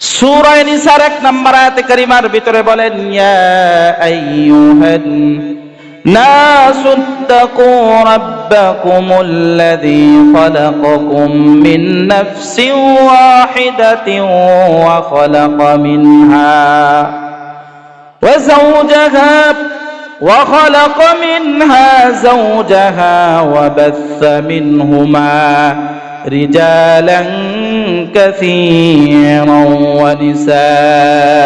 সূরা নিসার এক নম্বর আয়াতে কারিমার ভিতরে বলেন ইয়া আইয়ুহান নাস ইত্তাকু রাব্বাকুমুল লাযী খালাকাকুম মিন নাফসিন ওয়াহিদাতিন ওয়া খালাকা মিনহা وزوجها وخلق منها زوجها وبث منهما رجالا كثيرا ونساء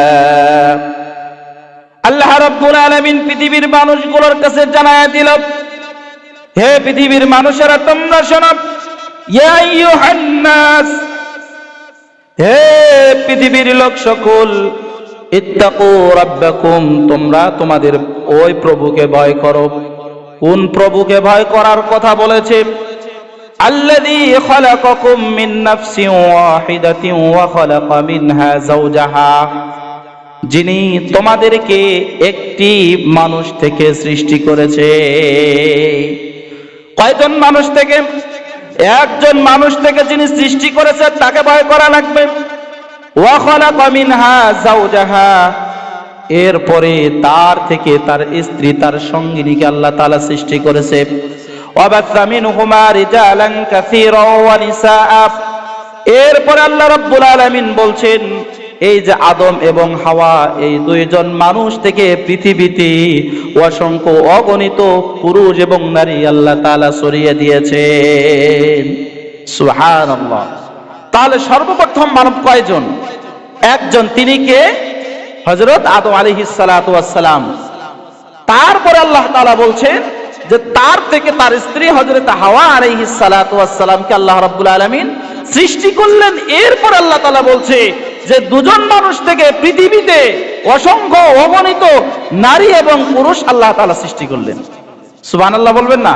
আল্লাহ রাব্বুল আলামিন পৃথিবীর মানুষগুলোর কাছে জানায়া দিল হে পৃথিবীর মানুষেরা তোমরা শোনো ইয়া আইয়ুহান নাস হে পৃথিবীর লোক সকল ইত্তাকু রাব্বাকুম তোমরা তোমাদের ওই প্রভুকে ভয় করো কোন প্রভুকে ভয় করার কথা বলেছে খালাকাকুম মিন নাফসিন ওয়াহিদাতিন ওয়া খালাকা মিনহা যাওজাহা। যিনি তোমাদেরকে একটি মানুষ থেকে সৃষ্টি করেছে। কয়জন মানুষ থেকে? একজন মানুষ থেকে যিনি সৃষ্টি করেছে, তাকে ভয় করা লাগবে। এরপরে তার থেকে তার স্ত্রী, তার সঙ্গিনীকে আল্লাহ তাআলা সৃষ্টি করেছে। মিনহুমা রিজালান কাসীরা ওয়া নিসাআ এরপরে আল্লাহ রাব্বুল আলামিন বলছেন, এই যে আদম এবং হাওয়া, এই দুইজন মানুষ থেকে পৃথিবীতে অসংখ্য অগণিত পুরুষ এবং নারী আল্লাহ তাআলা সরিয়ে দিয়েছেন। সুবহানাল্লাহ। তাহলে সর্বপ্রথম মানব কয়জন? একজন, তিনি কে? হজরত আদম আলাইহিস সালাতু সালাম। তারপরে আল্লাহ তাআলা বলছেন যে তার থেকে তার স্ত্রী হজরত হাওয়া আলাইহিস সালাতু ওয়াস সালামকে আল্লাহ রাব্বুল আলামিন সৃষ্টি করলেন। এরপর আল্লাহ তাআলা বলছে যে দুজন মানুষ থেকে পৃথিবীতে অসংখ্য অগণিত নারী এবং পুরুষ আল্লাহ তাআলা সৃষ্টি করলেন। সুবহানাল্লাহ বলবেন না?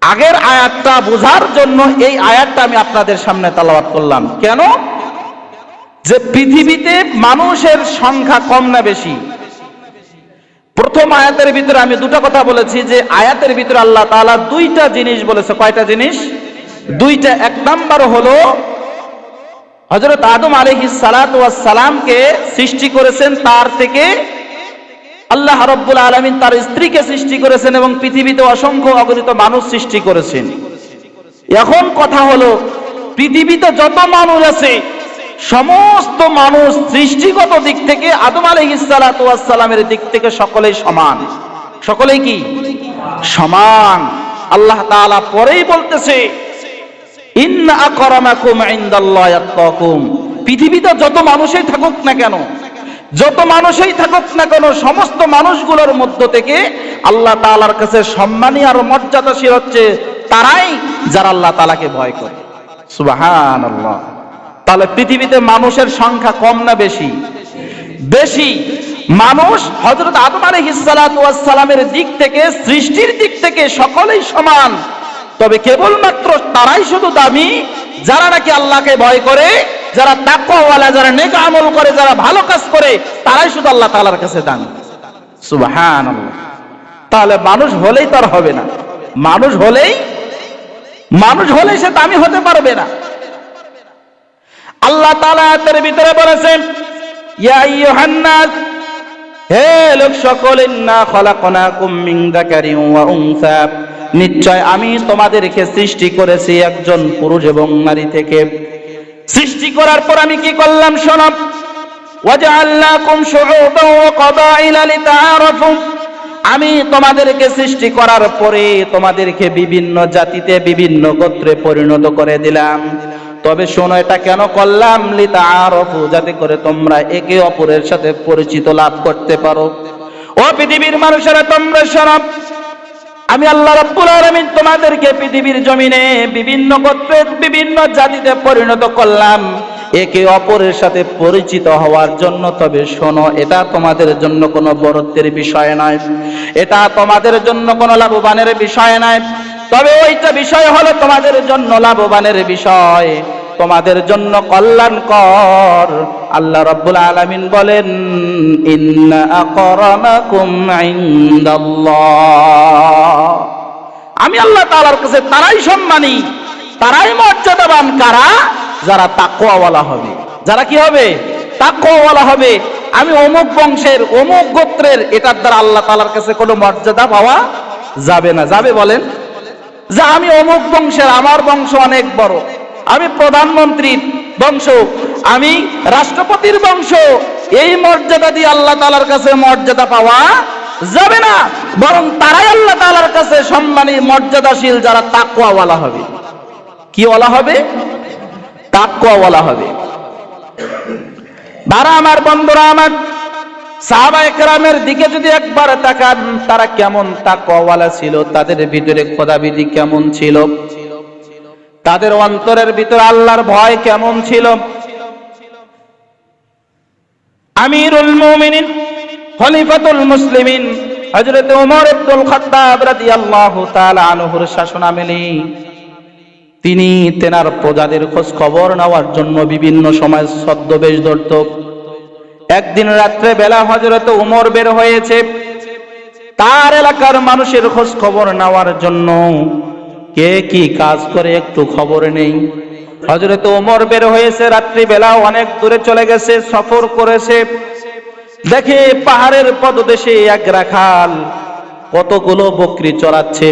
আগের আয়াতটা বোঝার জন্য এই আয়াতটা আমি আপনাদের সামনে তালাবাত করলাম। কেন? যে পৃথিবীতে মানুষের সংখ্যা কম না বেশি। প্রথম আয়াতের ভিতরে আমি দুটা কথা বলেছি যে আয়াতের ভিতরে আল্লাহ তাআলা দুইটা জিনিস বলেছে। কয়টা জিনিস? দুইটা। এক নাম্বার হলো হজরত আদম ওয়াস সালামকে সৃষ্টি করেছেন তার থেকে আল্লাহ রব্বুল আলমিন তার স্ত্রীকে সৃষ্টি করেছেন এবং পৃথিবীতে অসংখ্য অগণিত মানুষ সৃষ্টি করেছেন। এখন কথা হলো, পৃথিবীতে যত মানুষ আছে সমস্ত মানুষ সৃষ্টিগত দিক থেকে আদম আলহিসালামের দিক থেকে সকলেই সমান। সকলেই কি? সমান। আল্লাহ তাআলা পরেই বলতেছে পৃথিবীতে যত মানুষই থাকুক না কেন, যত মানুষই থাকুক না কেন, সমস্ত মানুষগুলোর মধ্য থেকে আল্লাহ তাআলার কাছে সম্মানী আর মর্যাদাশীল হচ্ছে তারাই যারা আল্লাহ তাআলাকে ভয় করে। সুবহানাল্লাহ। তাহলে পৃথিবীতে মানুষের সংখ্যা কম না বেশি? বেশি। মানুষ হযরত আদম আলাইহিস সালাতু দিক থেকে, সৃষ্টির দিক থেকে সকলেই সমান। তবে কেবলমাত্র তারাই শুধু দামি, যারা নাকি আল্লাহকে ভয় করে, যারা তাকওয়ালা যারা নেক আমল করে, যারা ভালো কাজ করে, তারাই শুধু আল্লাহ তাআলার কাছে দামি। সুবহানাল্লাহ। তাহলে মানুষ হলেই তার হবে না। মানুষ হলেই মানুষ হলেই সে দামি হতে পারবে না। আল্লাহ তাআলা আয়াতের ভিতরে বলেছেন হে লোক সকল নিশ্চয় আমি তোমাদেরকে সৃষ্টি করেছি একজন পুরুষ এবং নারী থেকে। সৃষ্টি করার পর আমি কি করলাম শোনো? ওয়াজআলনাকুম শুউবান ওয়া ক্বাবাইলা লিতাআরাফু। আমি তোমাদেরকে সৃষ্টি করার পরে তোমাদেরকে বিভিন্ন জাতিতে বিভিন্ন গোত্রে পরিণত করে দিলাম। তবে শোনো, এটা কেন করলাম? লিতা আরফু যাতে করে তোমরা একে অপরের সাথে পরিচিত লাভ করতে পারো। ও পৃথিবীর মানুষেরা, তোমরা শোনো, আমি আল্লাহ রাব্বুল আলামিন তোমাদেরকে পৃথিবীর জমিনে বিভিন্ন গোত্রে, বিভিন্ন জাতিতে পরিণত করলাম। একে অপরের সাথে পরিচিত হওয়ার জন্য, তবে শোনো, এটা তোমাদের জন্য কোনো বরত্বের বিষয় নয়। এটা তোমাদের জন্য কোনো লাভবানের বিষয় নয়। তবে ওইটা বিষয় হলো তোমাদের জন্য লাভবানের বিষয়। তোমাদের জন্য কল্যাণকর। আল্লাহ রাব্বুল আলামিন বলেন আমি আল্লাহ তাআলার কাছে তারাই সম্মানী, তারাই মর্যাদাবান কারা? যারা তাকওয়াওয়ালা হবে। যারা কি হবে? তাকওয়াওয়ালা হবে। আমি অমুক বংশের, অমুক গোত্রের, এটার দ্বারা আল্লাহ তাআলার কাছে কোনো মর্যাদা পাওয়া যাবে না। যাবে বলেন? যে আমি অমুক বংশের, আমার বংশ অনেক বড়। আমি প্রধানমন্ত্রীর বংশ, আমি রাষ্ট্রপতির বংশ, এই মর্যাদা দিয়ে আল্লাহ তালার কাছে মর্যাদা পাওয়া যাবে না। বরং তারাই আল্লাহ তালার কাছে সম্মানী, মর্যাদাশীল, যারা তাকুয়াওয়ালা হবে। কি ওয়ালা হবে? তাকুয়াওয়ালা হবে। বারা আমার বন্ধুরা, আমার সাহাবা একরামের দিকে যদি একবার তাকান, তারা কেমন তাকওয়ালা ছিল? তাদের ভিতরে খোদাবিধি কেমন ছিল? তাদের অন্তরের ভিতরে আল্লাহর ভয় কেমন ছিল? আমিরুল মুমিনিন, খলিফাতুল মুসলিমিন, হযরত ওমর ইবনুল খাত্তাব রাদিয়াল্লাহু তাআলা আনহুর শাসনামলে তিনি তেনার প্রজাদের খোঁজ খবর নেওয়ার জন্য বিভিন্ন সময় ছদ্মবেশ ধরত। একদিন রাত্রে বেলা হজরত উমর বের হয়েছে। তার এলাকার মানুষের খোঁজ খবর নেওয়ার জন্য কে কি কাজ করে একটু খবর নেই। হজরত ওমর বের হয়েছে রাত্রি বেলা অনেক দূরে চলে গেছে, সফর করেছে। দেখে পাহাড়ের পদদেশে এক রাখাল কতগুলো বকরি চড়াচ্ছে।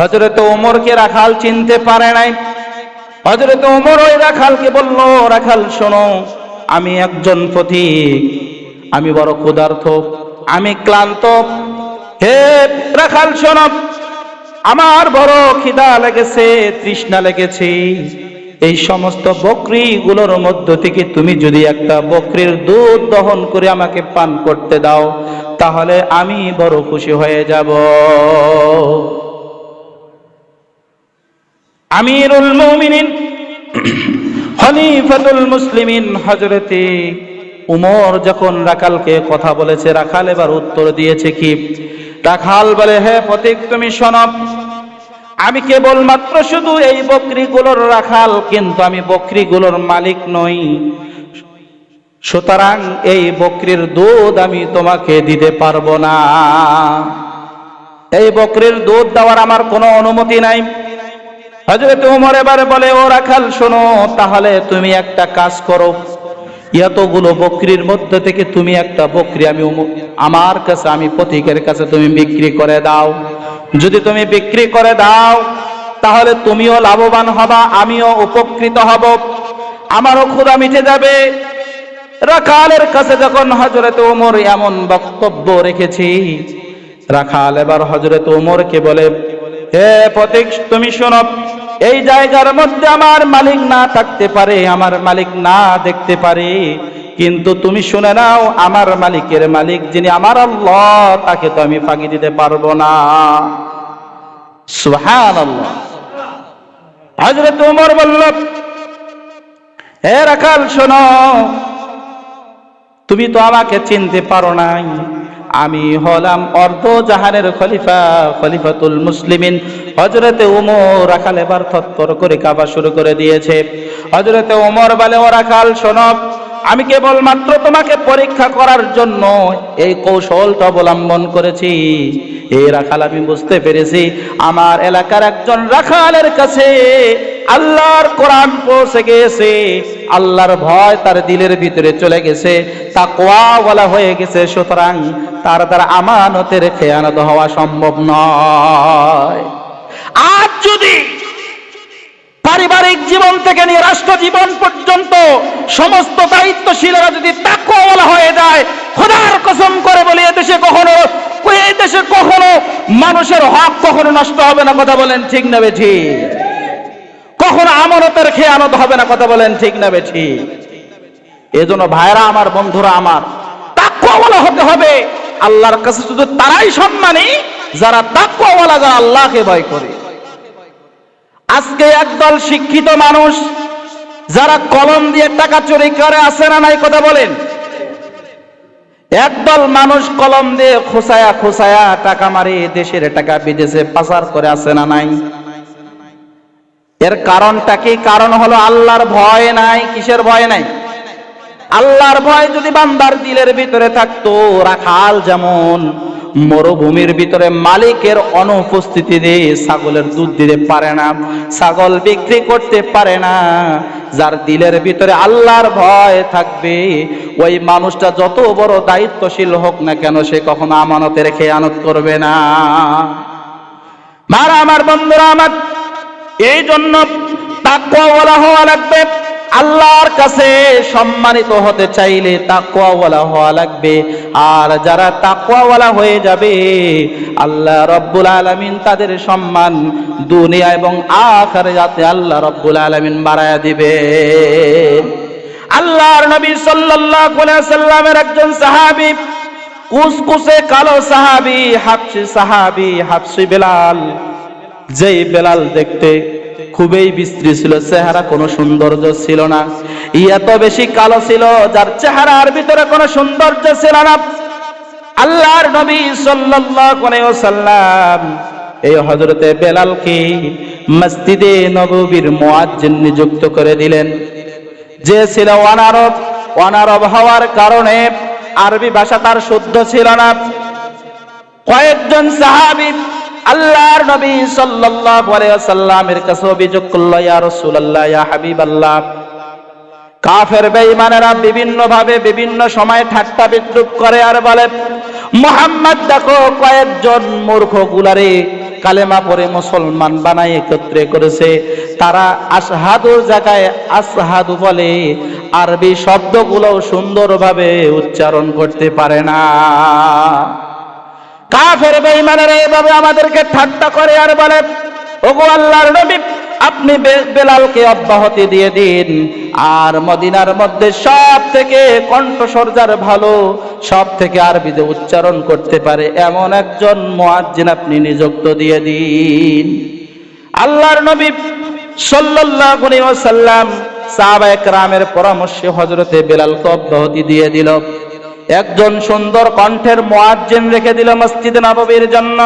হজরত ওমরকে রাখাল চিনতে পারে নাই। হজরত ওমর ওই রাখালকে বলল, রাখাল, শোনো, আমি একজন পথিক আমি বড় ক্ষুধার্থ আমি ক্লান্ত। হে রাখাল, শোনো আমার বড় খিদা লেগেছে, তৃষ্ণা লেগেছে। এই সমস্ত বকরিগুলোর মধ্য থেকে তুমি যদি একটা বকরির দুধ দহন করে আমাকে পান করতে দাও, তাহলে আমি বড় খুশি হয়ে যাব। আমিরুল মুমিনিন, খলিফাতুল মুসলিমিন হযরতে উমর যখন রাখালকে কথা বলেছে রাখাল এবার উত্তর দিয়েছে কি? রাখাল বলে, হে প্রতীক তুমি শোনব আমি কেবল মাত্র শুধু এই বকরিগুলোর রাখাল, কিন্তু আমি বকরিগুলোর মালিক নই। সুতরাং এই বকরির দুধ আমি তোমাকে দিতে পারব না। এই বকরির দুধ দেওয়ার আমার কোনো অনুমতি নাই। হজরত উমর এবারে বলে, ও রাখাল, শোনো, তাহলে তুমি একটা কাজ করো। এতগুলো বকরির মধ্যে থেকে তুমি একটা বকরি আমি আমার কাছে, আমি পথিকের কাছে তুমি বিক্রি করে দাও। যদি তুমি বিক্রি করে দাও, তাহলে তুমিও লাভবান হবা, আমিও উপকৃত হব। আমারও ক্ষুধা মিটে যাবে। রাখালের কাছে যখন হজরত ওমর এমন বক্তব্য রেখেছি, রাখাল এবার হজরত ওমরকে বলে, হে প্রতীক তুমি শোনো এই জায়গার মধ্যে আমার মালিক না থাকতে পারে, আমার মালিক না দেখতে পারে। কিন্তু তুমি শুনে নাও, আমার মালিকের মালিক যিনি আমার আল্লাহ, তাকে তো আমি ফাঁকি দিতে পারব না। সুহান আল্লাহ হজরত উমর বলল হে রাখাল, শোনো, তুমি তো আমাকে চিনতে পারো নাই। আমি হলাম অর্ধ জাহানের খলিফা, খলিফাতুল মুসলিমিন। হজরতে উমর রাখাল এবার থত্তর করে কাবা শুরু করে দিয়েছে। হজরতে উমর বলে ও রাখাল শোনব আমি কেবল মাত্র তোমাকে পরীক্ষা করার জন্য এই কৌশলটা অবলম্বন করেছি। এই রাখাল আমি বুঝতে পেরেছি, আমার এলাকার একজন রাখালের কাছে আল্লাহর কোরআন পৌঁছে গেছে, আল্লাহর ভয় তার দিলের ভিতরে চলে গেছে তাকওয়া বলা হয়ে গেছে, সুতরাং তার দ্বারা আমানতের খেয়ানত হওয়া সম্ভব নয়। আজ যদি পারিবারিক জীবন থেকে নিয়ে রাষ্ট্র জীবন পর্যন্ত সমস্ত দায়িত্বশীলরা যদি তাকওয়ালা হয়ে যায়, খোদার কসম করে বলি এদেশে কখনো এই দেশে কখনো মানুষের হক কখনো নষ্ট হবে না, কথা বলেন ঠিক না বেঠি কখনো আমানতের খেয়ানত হবে না, কথা বলেন ঠিক না বেঠি এজন্য ভাইরা আমার, বন্ধুরা আমার তাকওয়ালা হতে হবে। আল্লাহর কাছে শুধু তারাই সম্মানী, যারা তাকওয়ালা যারা আল্লাহকে ভয় করে। আজকে একদল শিক্ষিত মানুষ, যারা কলম দিয়ে টাকা চুরি করে আসে না নাই, কথা বলেন। একদল মানুষ কলম দিয়ে খোসায়া খোসায়া টাকা মারে, দেশের টাকা বিদেশে পাচার করে আসে না নাই? এর কারণটা কি? কারণ হলো আল্লাহর ভয় নাই, কিসের ভয় নাই? আল্লাহর ভয় যদি বান্দার দিলের ভিতরে থাকতো, রাখাল যেমন, মরুভূমির ভিতরে মালিকের অনুপস্থিতিতে ছাগলের দুধ দিতে পারে না, ছাগল বিক্রি করতে পারে না, যার দিলের ভিতরে আল্লাহর ভয় থাকবে, ওই মানুষটা যত বড় দায়িত্বশীল হোক না কেন, সে কখনো আমানতের খেয়ানত করবে না। মারা আমার বন্ধুরা, আমার এই জন্য তাকওয়ালা হওয়া লাগবে। আল্লাহর কাছে সম্মানিত হতে চাইলে তাকওয়ালা হওয়া লাগবে। আর যারা তাকওয়ালা হয়ে যাবে, আল্লাহ রব্বুল আলামিন তাদের সম্মান দুনিয়া এবং আখারে যাতে আল্লাহ রব্বুল আলামিন বাড়ায়া দিবে। আল্লাহর নবী সাল্লাল্লাহু আলাইহি সাল্লামের একজন সাহাবী, কুসকুসে কালো সাহাবী হাবশি সাহাবী হাবশি বেলাল যেই বেলাল দেখতে খুবই বিস্তৃত ছিল, চেহারা কোনো সৌন্দর্য ছিল না। এত বেশি কালো ছিল, যার চেহারার ভিতরে কোনো সৌন্দর্য ছিল না। আল্লাহর নবী সাল্লাল্লাহু আলাইহি ওয়াসাল্লাম এই হযরতে বেলালকে মসজিদে নববীর মুয়াজ্জিন নিযুক্ত করে দিলেন। যে ছিল অনারব অনারব হওয়ার কারণে আরবি ভাষা তার শুদ্ধ ছিল না। কয়েকজন সাহাবী আল্লাহর নবী সাল্লাল্লাহু আলাইহি ওয়াসাল্লামের কাছে অভিযোগ করল, ইয়া রাসূলুল্লাহ, ইয়া হাবিবাল্লাহ। কাফের বেঈমানেরা বিভিন্ন ভাবে বিভিন্ন সময় ঠাট্টা বিদ্রুপ করে আর বলে, মোহাম্মদ, দেখো, কয়েকজন মূর্খ গুলারে কালেমা পরে মুসলমান বানাই একত্রে করেছে। তারা আসহাদুর জায়গায় আসহাদু বলে, আরবি শব্দগুলো সুন্দরভাবে উচ্চারণ করতে পারে না। কাফের বেঈমানেরা এভাবে আমাদেরকে ঠাট্টা করে আর বলে, ওগো আল্লাহর নবী, আপনি বেলালকে অব্যাহতি দিয়ে দিন। আর মদিনার মধ্যে সব থেকে কণ্ঠস্বর যার ভালো সব থেকে আরবিতে উচ্চারণ করতে পারে, এমন একজন মুয়াজ্জিন আপনি নিযুক্ত দিয়ে দিন। আল্লাহর নবী সাল্লাল্লাহু আলাইহি ওয়াসাল্লাম সাহাবা একরামের পরামর্শে হযরতে বেলালকে অব্যাহতি দিয়ে দিল। একজন সুন্দর কণ্ঠের মুয়াজ্জিন রেখে দিল মসজিদে নববীর জন্য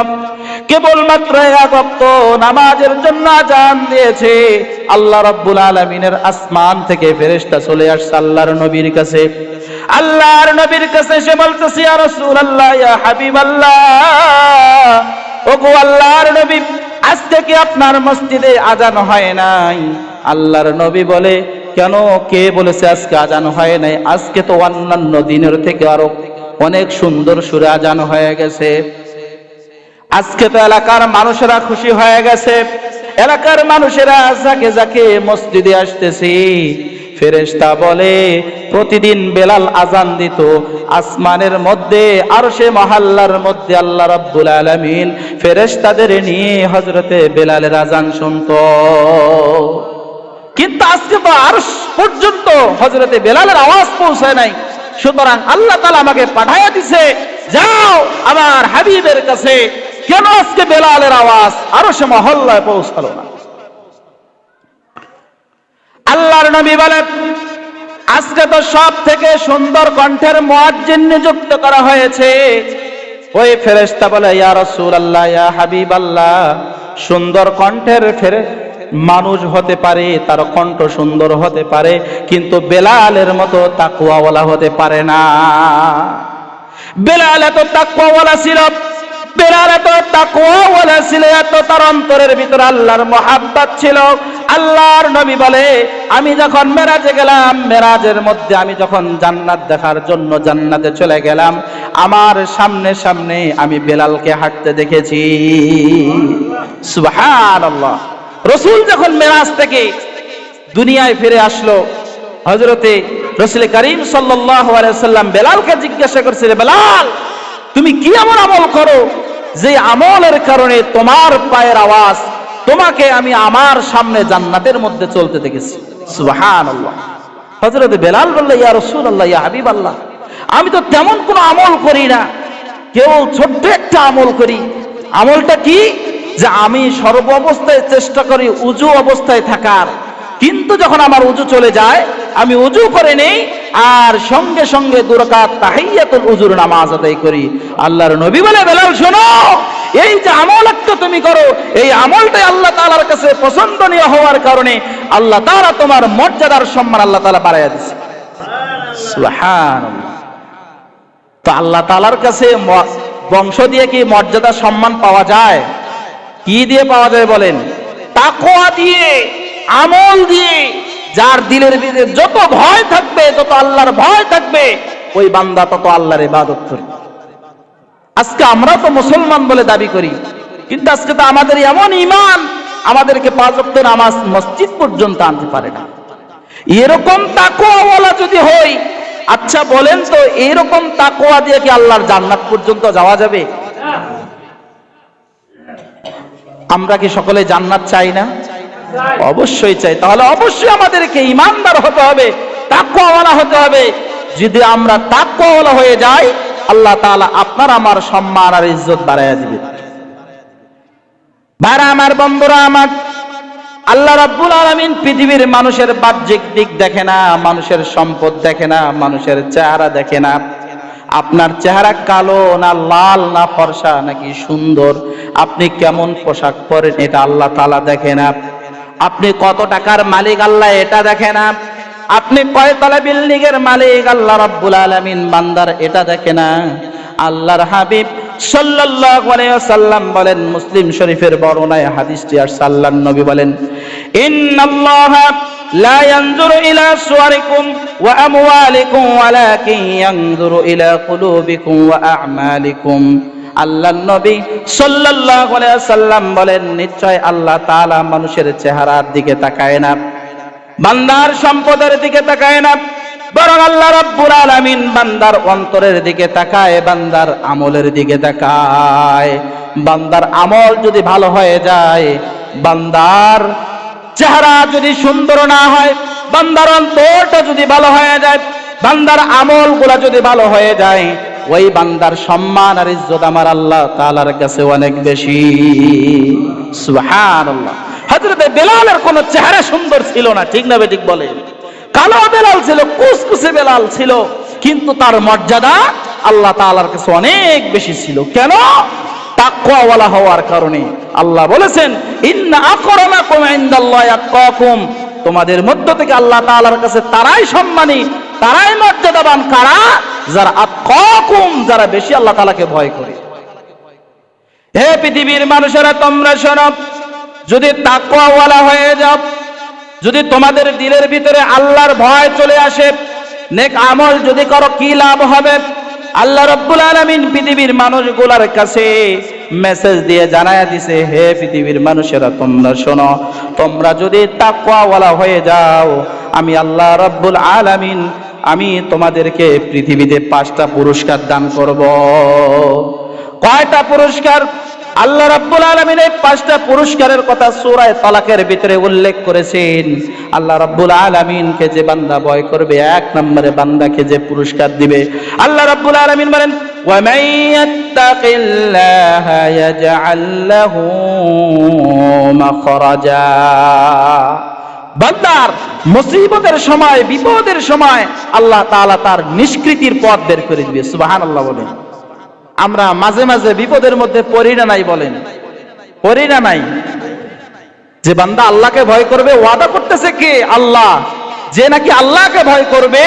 কেবলমাত্র এক ওয়াক্ত নামাজের জন্য আজান দিয়েছে। আল্লাহ রাব্বুল আলামিনের আসমান থেকে ফেরেশতা চলে আসছে আল্লাহর নবীর কাছে। আল্লাহর নবীর কাছে সে বলতেছে, ইয়া রাসূলুল্লাহ, ইয়া হাবিবাল্লাহ। ওগো আল্লাহর নবী, আজ থেকে আপনার মসজিদে আজান হয় নাই। আল্লাহর নবী বলে কেন কে বলেছে আজকে আজান হয় নাই? আজকে তো অন্যান্য দিনের থেকে আরও অনেক সুন্দর সুরে আজান হয়ে গেছে। আজকে তো এলাকার মানুষেরা খুশি হয়ে গেছে। এলাকার মানুষেরা যাকে যাকে মসজিদে আসতেছি। ফেরেশতা বলে, প্রতিদিন বেলাল আজান দিত। আসমানের মধ্যে আর সে মহাল্লার মধ্যে আল্লাহ রাব্বুল আলামিন ফেরেশতাদের নিয়ে হজরতে বেলালের আজান শুনতো। কিন্তু আজকে তো আর পর্যন্ত হজরতে বেলালের আওয়াজ পৌঁছায় নাই। সুতরাং আল্লাহ তালা আমাকে পাঠাইয়া দিছে, যাও আমার হাবিবের কাছে। কেন আজকে বেলালের আওয়াজ আরও সে মহল্লায় পৌঁছালো না? আল্লাহর নবী বলেন, আজকে তো সব থেকে সুন্দর কণ্ঠের মুয়াজ্জিন নিযুক্ত করা হয়েছে। ওই ফেরেশতা বলে, ইয়া রাসূলুল্লাহ, ইয়া হাবিবাল্লাহ, সুন্দর কণ্ঠের ফেরে মানুষ হতে পারে, তার কণ্ঠ সুন্দর হতে পারে, কিন্তু বেলালের মতো তাকুয়াওয়ালা হতে পারে না। বেলাল এত তাকুয়াওয়ালা ছিল, বেলাল এত তাকুয়াওয়ালা ছিল, এত তার অন্তরের ভিতরে আল্লাহর মহাব্বত ছিল। আল্লাহর নবী বলে, আমি যখন মেরাজে গেলাম, মেরাজের মধ্যে আমি যখন জান্নাত দেখার জন্য জান্নাতে চলে গেলাম, আমার সামনে সামনে আমি বেলালকে হাঁটতে দেখেছি। সুবহানাল্লাহ। রসুল যখন মেরাজ থেকে দুনিয়ায় ফিরে আসলো হজরতে রসুল করিম সাল্লাম বেলালকে জিজ্ঞাসা করছিল বেলাল, তুমি কি এমন আমল করো যে আমলের কারণে তোমার পায়ের আওয়াজ তোমাকে আমি আমার সামনে জান্নাতের মধ্যে চলতে দেখেছি? আল্লাহ হজরত বেলাল বলল, ইয়া রসুল আল্লাহ ইয়া হাবিব আল্লাহ আমি তো তেমন কোনো আমল করি না। কেউ ছোট্ট একটা আমল করি। আমলটা কি? যে আমি সর্ব অবস্থায় চেষ্টা করি উজু অবস্থায় থাকার। কিন্তু যখন আমার উজু চলে যায়, আমি উজু করে নেই, আর সঙ্গে সঙ্গে দুরকাত তাহিয়াতুল উজুর নামাজ আদায় করি। আল্লাহর নবী বলে, বেলাল, শোনো, এই যে আমল একটা তুমি করো, এই আমলটাই আল্লাহ তাআলার কাছে পছন্দনীয় হওয়ার কারণে আল্লাহ তাআলা তোমার মর্যাদার সম্মান আল্লাহ তাআলা বাড়াইয়া দিচ্ছে তো আল্লাহ তাআলার কাছে বংশ দিয়ে কি মর্যাদা সম্মান পাওয়া যায়? কি দিয়ে পাওয়া যায় বলেন? তাকোয়া দিয়ে, আমল দিয়ে, যার দিলের ভিতরে যত ভয় থাকবে তত আল্লাহর ভয় থাকবে, ওই বান্দা তত আল্লাহর ইবাদত করবে আজকে আমরা তো মুসলমান বলে দাবি করি, কিন্তু আজকে তো আমাদের এমন ইমান আমাদেরকে পাঁচ ওয়াক্ত নামাজ মসজিদ পর্যন্ত আনতে পারে না। এরকম তাকোয়াওয়ালা যদি হই আচ্ছা বলেন তো, এরকম তাকোয়া দিয়ে কি আল্লাহর জান্নাত পর্যন্ত যাওয়া যাবে? আমরা কি সকলে জান্নাত চাই না? অবশ্যই চাই। তাহলে অবশ্যই আমাদেরকে ইমানদার হতে হবে, তাকওয়াওয়ালা হতে হবে। যদি আমরা তাকওয়াওয়ালা হয়ে যাই, আল্লাহ তাআলা আপনার আমার সম্মান আর ইজ্জত বাড়াইয়া দিবে। ভাইরা আমার, বন্ধুরা আমার, আল্লাহ রাব্বুল আলামিন পৃথিবীর মানুষের বাহ্যিক দিক দেখে না, মানুষের সম্পদ দেখে না, মানুষের চেহারা দেখে না। আপনার চেহারা কালো না লাল না ফর্সা নাকি সুন্দর? আপনি কেমন পোশাক পরেন এটা আল্লাহ তালা দেখে না। আপনি কত টাকার মালিক আল্লাহ এটা দেখে না। আপনি কয়তলা বিল্ডিং এর মালিক আল্লাহ রাব্বুল আলামিন, বান্দার এটা দেখে না। আল্লাহর হাবিব সাল্লাল্লাহু আলাইহি ওয়াসাল্লাম বলেন, মুসলিম শরীফের বর্ণনায় হাদিসটি আর সাল্লাল্লাহু নবী বলেন, ইন্নাল্লাহা ইলা সুওয়ারিকুম ওয়া আমওয়ালিকুম ওয়ালাকিন ইয়ানজুরু ইলা কুলুবিকুম ওয়া আ'মালিকুম। আল্লাহর নবী সাল্লাল্লাহু আলাইহি ওয়াসাল্লাম বলেন, নিশ্চয় আল্লাহ তাআলা মানুষের চেহারার দিকে তাকায় না, বান্দার সম্পদের দিকে তাকায় না, বরং আল্লাহ রাব্বুল আলামিন বান্দার অন্তরের দিকে তাকায়, বান্দার আমলের দিকে তাকায়। বান্দার আমল যদি ভালো হয়ে যায়, বান্দার চেহারা যদি সুন্দর না হয়, বান্দার অন্তরটা যদি ভালো হয়ে যায়, বান্দার আমলগুলা যদি ভালো হয়ে যায়, ওই বান্দার সম্মান আর ইজ্জত আমার আল্লাহ তাআলার কাছে অনেক বেশি। সুবহানাল্লাহ। হযরতে বেলালের কোনো চেহারা সুন্দর ছিল না, ঠিক না ঠিক বলে? কালো বেলাল ছিল, কুসকুসে বেলাল ছিল, কিন্তু তার মর্যাদা আল্লাহ তাআলার কাছে অনেক বেশি ছিল। কেন? তাকওয়াওয়ালা হওয়ার কারণে। আল্লাহ বলেছেন, ইন্না আকরামাকুম ইনদাল্লাহি আতকাকুম। তোমাদের মধ্য থেকে আল্লাহ তাআলার কাছে তারাই সম্মানী, তারাই মর্যাদাবান। কারা? যারা আতকাকুম, যারা বেশি আল্লাহ তাআলাকে ভয় করে। হে পৃথিবীর মানুষেরা, তোমরা শোনো, যদি তাকওয়াওয়ালা হয়ে যাও, যদি তোমাদের দিলের ভিতরে আল্লাহর ভয় চলে আসে, নেক আমল যদি করো, কি লাভ হবে? আল্লাহ রব্বুল আলমিন পৃথিবীর মানুষগুলার কাছে মেসেজ দিয়ে জানায় দিছে, হে পৃথিবীর মানুষেরা, তোমরা শোনো, তোমরা যদি তাকওয়ালা হয়ে যাও, আমি আল্লাহ রব্বুল আলামিন, আমি তোমাদেরকে পৃথিবীতে পাঁচটা পুরস্কার দান করব। কয়টা পুরস্কার? আল্লাহ রাব্বুল আলামিন এই পাঁচটা পুরস্কারের কথা সূরা তালাকের ভিতরে উল্লেখ করেছেন। আল্লাহ রাব্বুল আলামিনকে যে বান্দা ভয় করবে, এক নম্বরে বান্দাকে যে পুরস্কার দিবে। আল্লাহ রাব্বুল আলামিন বলেন ওয়া ইয়াত্তাকিল্লাহা ইয়াজআল লাহু মাখরাজা। বান্দার মুসিবতের সময়, বিপদের সময় আল্লাহ তাআলা তার নিষ্কৃতির পথ বের করে দিবে। সুবহানাল্লাহ বলেন। আমরা মাঝে মাঝে বিপদের মধ্যে না নাই বলেন। না নাই। যে বান্দা আল্লাহকে ভয় করবে, ওয়াদা করতেছে কে? আল্লাহ। যে নাকি আল্লাহকে ভয় করবে,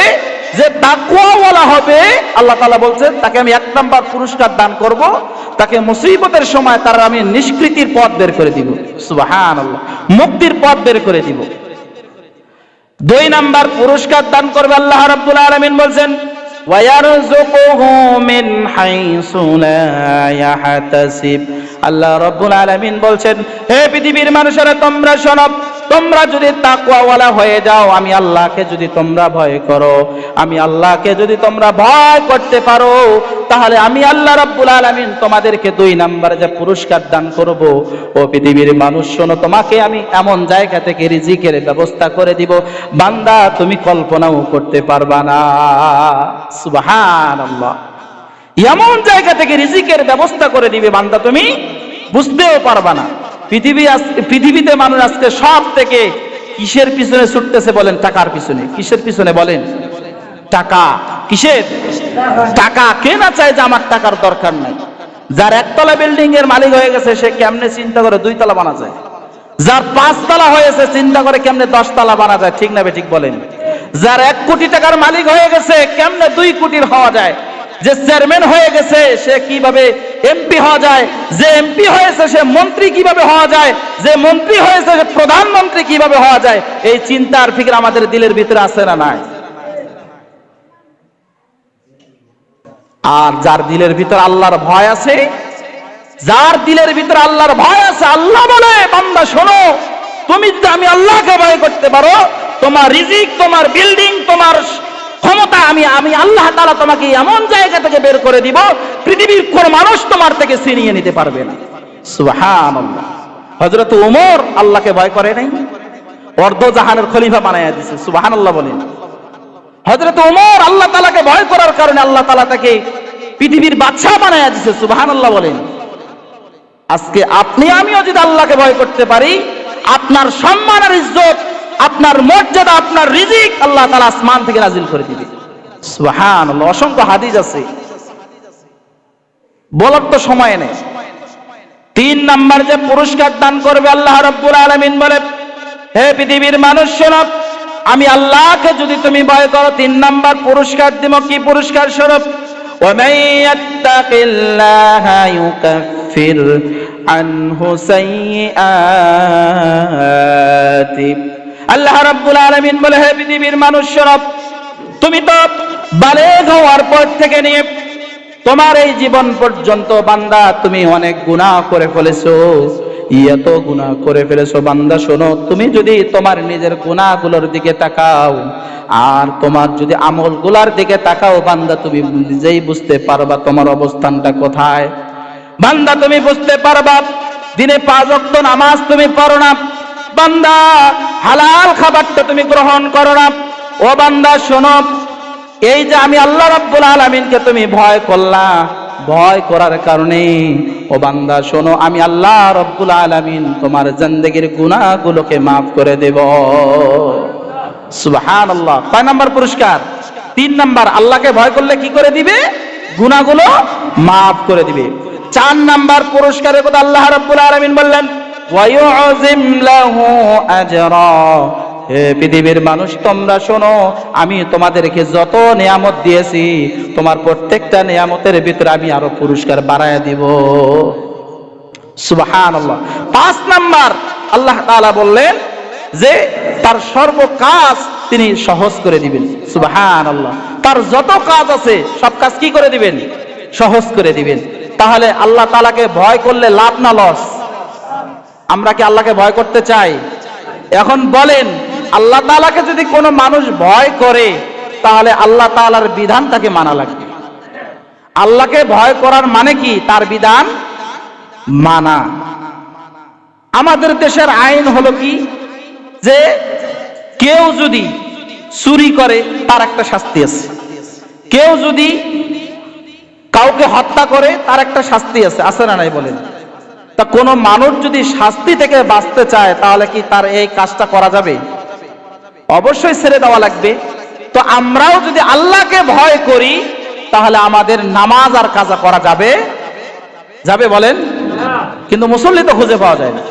যে তাকুয়াওয়ালা হবে, আল্লাহ তাআলা বলছেন, তাকে আমি এক নাম্বার পুরস্কার দান করব, তাকে মুসিবতের সময় তার আমি নিষ্কৃতির পথ বের করে দিব। সুবহানাল্লাহ। মুক্তির পথ বের করে দিব। দুই নাম্বার পুরস্কার দান করবে আল্লাহ রাব্বুল আলামিন বলছেন আল্লাহ রব্বুল আলমিন বলছেন হে পৃথিবীর মানুষেরা তোমরা শোনব তোমরা যদি তাকওয়াওয়ালা হয়ে যাও, আমি আল্লাহকে যদি তোমরা ভয় করো, আমি আল্লাহকে যদি তোমরা ভয় করতে পারো, তাহলে আমি আল্লাহ রাব্বুল আলামিন তোমাদেরকে দুই নাম্বার যে পুরস্কার দান করব, ও পৃথিবীর মানুষ শোনো, তোমাকে আমি এমন জায়গা থেকে রিজিকের ব্যবস্থা করে দিব, বান্দা, তুমি কল্পনাও করতে পারবা না। সুবহানাল্লাহ। এমন জায়গা থেকে রিজিকের ব্যবস্থা করে দিবে বান্দা, তুমি বুঝতেও পারবা না। পৃথিবী পৃথিবীতে মানুষ আজকে সব থেকে কিসের পিছনে ছুটতেছে বলেন, টাকার পিছনে। কিসের পিছনে বলেন? টাকা। কিসের? টাকা। কে না চায় যে আমার টাকার দরকার নাই? যার একতলা বিল্ডিং এর মালিক হয়ে গেছে, সে কেমনে চিন্তা করে দুই তলা বানা যায়? যার পাঁচতলা হয়েছে, চিন্তা করে কেমনে দশতলা বানা যায়? ঠিক না ঠিক বলেন। যার এক কোটি টাকার মালিক হয়ে গেছে, কেমনে দুই কোটির হওয়া যায়? যে চেয়ারম্যান হয়ে গেছে, সে কীভাবে এমপি হওয়া যায়, যে এমপি হয়েছে সে মন্ত্রী কীভাবে হওয়া যায়, যে মন্ত্রী হয়েছে সে প্রধানমন্ত্রী কীভাবে হওয়া যায়, এই চিন্তার ফিকির আমাদের দিলের ভিতরে আছে না নাই? আর যার দিলের ভিতর আল্লাহর ভয় আছে, যার দিলের ভিতর আল্লাহর ভয় আছে, আল্লাহ বলে, বান্দা শোনো, তুমি যদি আমি আল্লাহকে ভয় করতে পারো, তোমার রিজিক, তোমার বিল্ডিং, তোমার ক্ষমতা আমি আমি আল্লাহ তাআলা তোমাকে এমন জায়গা থেকে বের করে দিব, পৃথিবীর কোন মানুষ তোমার থেকে ছিনিয়ে নিতে পারবে না। হযরত ওমর আল্লাহকে ভয় করে নাই? অর্ধ জাহানের খলিফা বানায়া দিছে, সুবহানাল্লাহ বলেন। হযরত ওমর আল্লাহ তাআলাকে ভয় করার কারণে আল্লাহ তাআলা তাকে পৃথিবীর বাদশা বানায়া দিছে, সুবহানাল্লাহ বলেন। আজকে আপনি, আমিও যদি আল্লাহকে ভয় করতে পারি, আপনার সম্মান আর ইজ্জত আপনার মর্যাদা আপনার রিজিক আল্লাহ তাআলা আসমান থেকে নাজিল করে দিবে সুবহানাল্লাহ অসংখ্য হাদিস আছে বলার তো সময় নেই তিন নাম্বার যে পুরস্কার দান করবে আল্লাহ রাব্বুল আলামিন বলে হে পৃথিবীর মানুষ শোনো আমি আল্লাহকে যদি তুমি ভয় করো তিন নাম্বার পুরস্কার দিব কি পুরস্কার স্বরূপ ومن يتق الله يكفر عنه سيئاته আল্লাহ রাব্বুল আলামিন বলে, হে পৃথিবীর মানুষ সরব, তুমি তো বালেগ হওয়ার পর থেকে নিয়ে তোমার এই জীবন পর্যন্ত বান্দা তুমি অনেক গুনাহ করে ফেলেছো। এত গুনাহ করে ফেলেছো বান্দা, শোনো, তুমি যদি তোমার নিজের গুনাহগুলোর দিকে তাকাও, আর তোমার যদি আমলগুলার দিকে তাকাও, বান্দা তুমি নিজেই বুঝতে পারবা তোমার অবস্থানটা কোথায়। বান্দা তুমি বুঝতে পারবা, দিনে পাঁচ ওয়াক্ত নামাজ তুমি পড়ো না বান্দা, হালাল খাবারটা তুমি গ্রহণ করো না। ও বান্দা, শোনো, এই যে আমি আল্লাহ রাব্বুল আলামিনকে তুমি ভয় করলা, ভয় করার কারণে, ও বান্দা, শোনো, আমি আল্লাহ রব্বুল আলামিন তোমার জিন্দেগির গুনাহগুলোকে মাফ করে দেব। সুবহানাল্লাহ। কয় নাম্বার পুরস্কার? তিন নাম্বার, আল্লাহকে ভয় করলে কি করে দিবে? গুনাহগুলো মাফ করে দিবে। চার নাম্বার পুরস্কারের কথা আল্লাহ রাব্বুল আলামিন বললেন পৃথিবীর মানুষ, তোমরা শোনো, আমি তোমাদেরকে যত নিয়ামত দিয়েছি, তোমার প্রত্যেকটা নিয়ামতের ভিতরে আমি আরও পুরস্কার বাড়ায় দিব। সুবহানাল্লাহ। পাঁচ নাম্বার, আল্লাহ তাআলা বললেন যে, তার সর্ব কাজ তিনি সহজ করে দিবেন। সুবহানাল্লাহ। তার যত কাজ আছে, সব কাজ কি করে দিবেন? সহজ করে দিবেন। তাহলে আল্লাহ তাআলাকে ভয় করলে লাভ না, লস। আমরা কি আল্লাহকে ভয় করতে চাই? এখন বলেন, আল্লাহ তাআলাকে যদি কোনো মানুষ ভয় করে, তাহলে আল্লাহ তাআলার বিধান তাকে মানা লাগবে। আল্লাহকে ভয় করার মানে কি? তার বিধান মানা। আমাদের দেশের আইন হলো কি? যে কেউ যদি চুরি করে, তার একটা শাস্তি আছে। কেউ যদি কাউকে হত্যা করে, তার একটা শাস্তি আছে। আছে না নাই বলেন? তা কোনো মানুষ যদি শাস্তি থেকে বাঁচতে চায়, তাহলে কি তার এই কাজটা করা যাবে? অবশ্যই ছেড়ে দেওয়া লাগবে। তো আমরাও যদি আল্লাহকে ভয় করি, তাহলে আমাদের নামাজ আর কাজা করা যাবে? যাবে বলেন? কিন্তু মুসল্লি তো খুঁজে পাওয়া যায় না।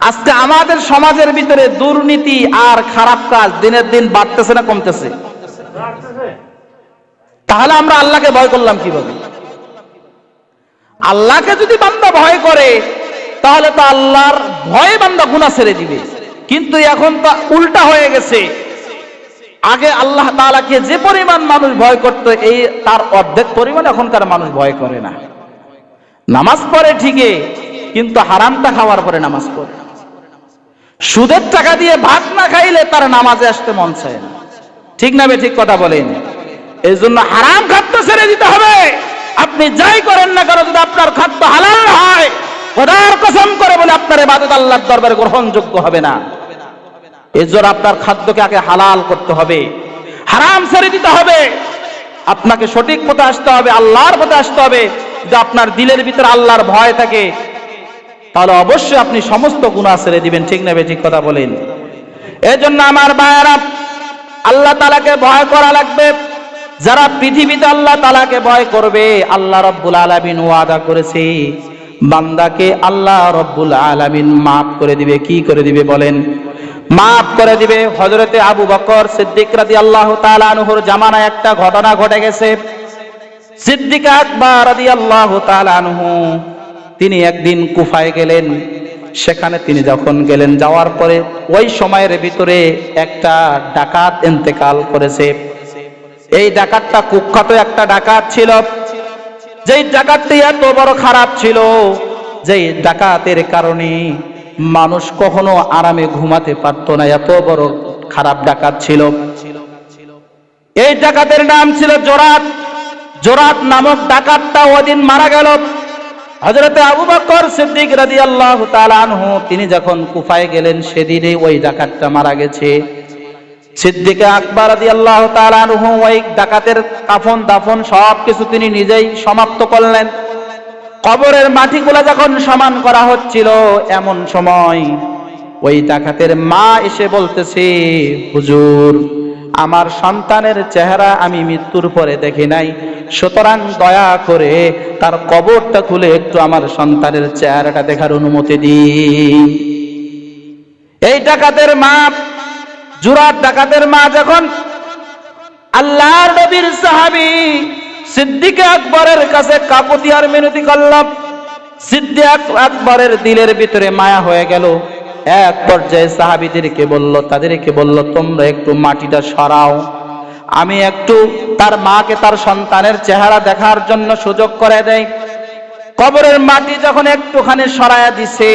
আজকে আমাদের সমাজের ভিতরে দুর্নীতি আর খারাপ কাজ দিনের দিন বাড়তেছে না কমতেছে? তাহলে আমরা আল্লাহকে ভয় করলাম কীভাবে? আল্লাহকে যদি বান্দা ভয় করে, তাহলে তো আল্লাহর ভয়ে বান্দা গুণা ছেড়ে দিবে। কিন্তু এখন তা উল্টা হয়ে গেছে। আগে আল্লাহ তালাকে যে পরিমাণ মানুষ ভয় করত, এই তার অর্ধেক পরিমাণ এখনকার মানুষ ভয় করে না। নামাজ পড়ে ঠিকই, কিন্তু হারামটা খাওয়ার পরে নামাজ পড়ে। সুদের টাকা দিয়ে ভাত না খাইলে তার নামাজে আসতে মন চায় না। ঠিক না ঠিক কথা বলেন? এই জন্য হারাম খাদ্য ছেড়ে দিতে হবে। আপনি যাই করেন না কেন, যদি আপনার খাদ্য হালাল হয়, খোদার কসম করে বলে আপনার ইবাদত আল্লাহর দরবারে গ্রহণযোগ্য হবে না। এর জন্য আপনার খাদ্যকে আগে হালাল করতে হবে, হারাম ছেড়ে দিতে হবে। আপনাকে সঠিক পথে আসতে হবে, আল্লাহর পথে আসতে হবে। যদি আপনার দিলের ভিতরে আল্লাহর ভয় থাকে, তাহলে অবশ্যই আপনি সমস্ত গুনাহ ছেড়ে দিবেন। ঠিক নেবে ঠিক কথা বলেন। এজন্য আমার ভাইয়ারা, আল্লাহ তালাকে ভয় করা লাগবে। যারা পৃথিবীতে আল্লাহ তালাকে ভয় করবে, আল্লাহ রব্বুল আলামিন ওয়াদা করেছে। বান্দাকে আল্লাহ রব্বুল আলামিন মাফ করে দিবে, কি করে দিবে বলেন? মাফ করে দিবে হজরতে আবু বকর সিদ্দিক রাদি আল্লাহ তাআলা আনহুর জামানায় একটা ঘটনা ঘটে গেছে। সিদ্দিক আকবর রাদিয়াল্লাহু তাআলা আনহু, তিনি একদিন কুফায় গেলেন। সেখানে তিনি যখন গেলেন, যাওয়ার পরে ওই সময়ের ভিতরে একটা ডাকাত ইন্তেকাল করেছে। এই ডাকাতটা কুখ্যাত একটা ডাকাত ছিল। যেই ডাকাতটি এত বড় খারাপ ছিল, যেই ডাকাতের কারণে মানুষ কখনো আরামে ঘুমাতে পারতো না, এত বড় খারাপ ডাকাত ছিল। এই ডাকাতের নাম ছিল জোরাত। জোরাত নামক ডাকাতটা ওদিন মারা গেল। হজরতে আবু বকর সিদ্দিক রাদিয়াল্লাহু তাআলা আনহু, তিনি যখন কুফায় গেলেন সেদিনে ওই ডাকাতটা মারা গেছে। সিদ্দিকে আকবর রাদিয়াল্লাহু তাআলা আনহু ওই ডাকাতের কাফন, দাফন সব কিছু তিনি নিজেই সমাপ্ত করলেন। কবরের মাটিগুলা যখন সমান করা হচ্ছিল এমন সময় ওই ডাকাতের মা এসে বলতেছে, হুজুর, আমার সন্তানের চেহারা আমি মৃত্যুর পরে দেখি নাই। সুতরাং দয়া করে তার কবরটা খুলে একটু আমার সন্তানের চেহারাটা দেখার অনুমতি দিন। এই ডাকাতের মা জুরাত ডাকাতের মা যখন আল্লাহর নবীর সাহাবি সিদ্দিক আকবরের কাছে কাকুতিয়ার মিনতি করলাম, সিদ্দিক আকবরের দিলের ভিতরে মায়া হয়ে গেল। এক পর্যায়ে সাহাবীদেরকে বলল, তাদেরকে বলল, তোমরা একটু মাটিটা সরাও। আমি একটু তার মাকে তার সন্তানের চেহারা দেখার জন্য সুযোগ করে দেয় কবরের মাটি যখন একটুখানি সরায়া দিছে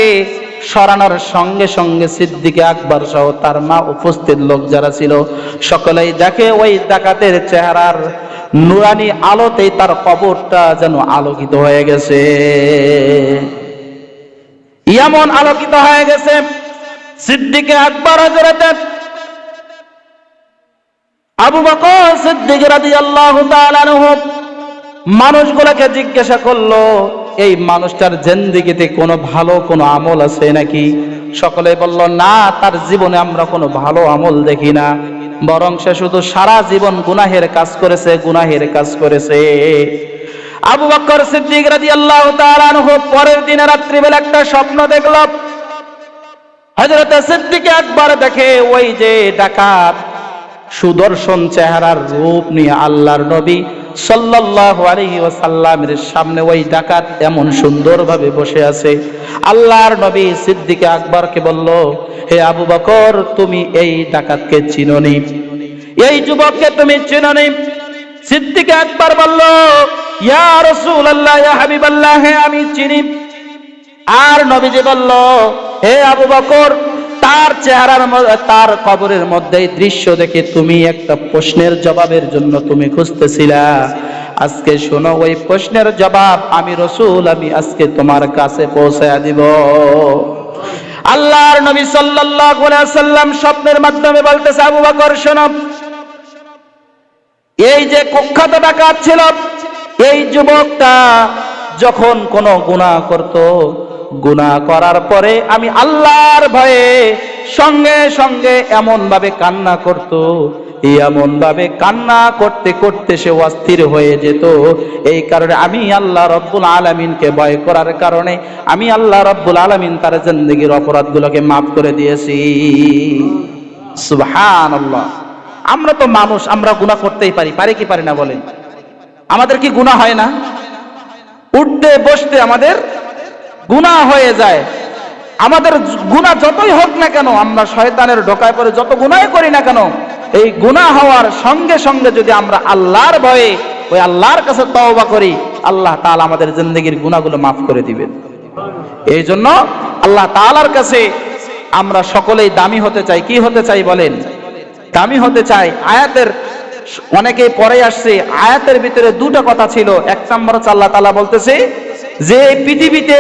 সরানোর সঙ্গে সঙ্গে সিদ্দিকে আকবর সহ তার মা উপস্থিত লোক যারা ছিল, সকলেই দেখে ওই ডাকাতের চেহারার নুরানি আলোতেই তার কবরটা যেন আলোকিত হয়ে গেছে। এমন আলোকিত হয়ে গেছে, সিদ্দিকে আকবর হজরতের আবু বকর সিদ্দিক রাদিয়াল্লাহু তাআলা মানুষগুলোকে জিজ্ঞাসা করল এই মানুষটার জিন্দিগিতে কোনো ভালো, কোনো আমল আছে নাকি? সকলে বলল, না, তার জীবনে আমরা কোনো ভালো আমল দেখি না। বরং সে শুধু সারা জীবন গুনাহের কাজ করেছে, গুনাহের কাজ করেছে। আবু বকর সিদ্দিক রাদিয়াল্লাহু তাআলা আনহু পরের দিনে রাত্রিবেলা একটা স্বপ্ন দেখল। হযরত সিদ্দিক একবার দেখে, ওই যে ডাকাত সুদর্শন চেহারার রূপ নিয়ে আল্লাহর নবী সাল্লাল্লাহু আলাইহি ওয়াসাল্লামের সামনে ওই ডাকাত এমন সুন্দরভাবে বসে আছে। আল্লাহর নবী সিদ্দিক আকবরকে বলল, হে আবু বকর, তুমি এই ডাকাতকে চিনোনি। এই যুবককে তুমি চিনোনি। সিদ্দিক আকবর বলল, ইয়া রাসূলুল্লাহ, ইয়া হাবিবাল্লাহ, হে আমি চিনি। আর নবীজি বলল, হে আবু বকর তার চেহারার তার কবরের মধ্যে দৃশ্য দেখে তুমি একটা প্রশ্নের জবাবের জন্য তুমি খুঁজতেছিলা। আজকে শোনো, ওই প্রশ্নের জবাব আমি রসুল, আমি আজকে তোমার কাছে পৌঁছায়া দিব। আল্লাহর নবী সাল্লাল্লাহু আলাইহি সাল্লাম স্বপ্নের মাধ্যমে বলতেছে, আবু বকর, শোনো, এই যে কুখ্যাত ডাকাত ছিল, এই যুবকটা যখন কোনো গুনাহ করত গুনাহ করার পরে আমি আল্লাহর ভয়ে সঙ্গে সঙ্গে এমন ভাবে কান্না করত। এমন ভাবে কান্না করতে করতে সে অস্থির হয়ে যেত। এই কারণে আমি আল্লাহ রব্বুল আলমিনকে ভয় করার কারণে আমি আল্লাহ রব্বুল আলমিন তার জিন্দগির অপরাধগুলোকে মাফ করে দিয়েছি। সুবহান আমরা তো মানুষ, আমরা গুণা করতেই পারি পারি কি পারি না বলেন? আমাদের কি গুণা হয় না? উঠতে, বসতে আমাদের গুণা হয়ে যায়। আমাদের গুণা যতই হোক না কেন, আমরা শয়তানের ঢোকায় পরে যত গুণাই করি না কেন, এই গুণা হওয়ার সঙ্গে সঙ্গে যদি আমরা আল্লাহর ভয়ে ওই আল্লাহর কাছে তওবা করি, আল্লাহ তাআলা আমাদের জিন্দগির গুণাগুলো মাফ করে দিবেন। এই জন্য আল্লাহ তাআলার কাছে আমরা সকলেই দামি হতে চাই। কি হতে চাই বলেন? দামি হতে চাই। আয়াতের অনেকে পরে আসছে, আয়াতের ভিতরে দুটো কথা ছিল। এক নম্বর হচ্ছে আল্লাহ তাআলা বলতেছে যে পৃথিবীতে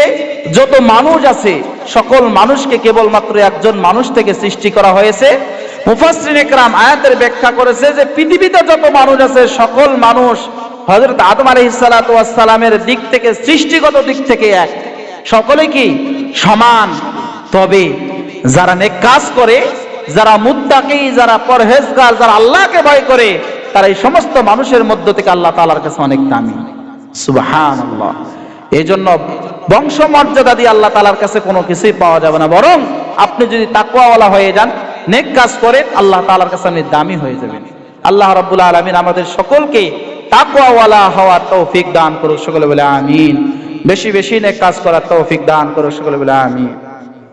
যত মানুষ আছে, সকল মানুষকে কেবলমাত্র একজন মানুষ থেকে সৃষ্টি করা হয়েছে। মুফাসসিরিন একরাম আয়াতের ব্যাখ্যা করেছে যে, পৃথিবীতে যত মানুষ আছে, সকল মানুষ হযরত আদম আলাইহিস সালাতু ওয়াস সালামের দিক থেকে, সৃষ্টিগত দিক থেকে এক। সকলে কি? সমান। তবে যারা নেক কাজ করে, যারা মুত্তাকি, যারা পরহেজগার, যারা আল্লাহকে ভয় করে, তারা এই সমস্ত মানুষের মধ্য থেকে আল্লাহ তাআলার কাছে অনেক দামি। সুবহানাল্লাহ। এই জন্য বংশ মর্যাদা দিয়ে আল্লাহ তালার কাছে কোনো কিছুই পাওয়া যাবে না। বরং আপনি যদি তাকুয়াওয়ালা হয়ে যান, নেক কাজ করে, আল্লাহ তালার কাছে আপনি দামি হয়ে যাবেন। আল্লাহ রাব্বুল আলমিন আমাদের সকলকে তাকুয়াওয়ালা হওয়ার তৌফিক দান করুক। সকলে বলে আমিন। বেশি বেশি নেক কাজ করার তৌফিক দান করুক। সকলে বলে আমিন।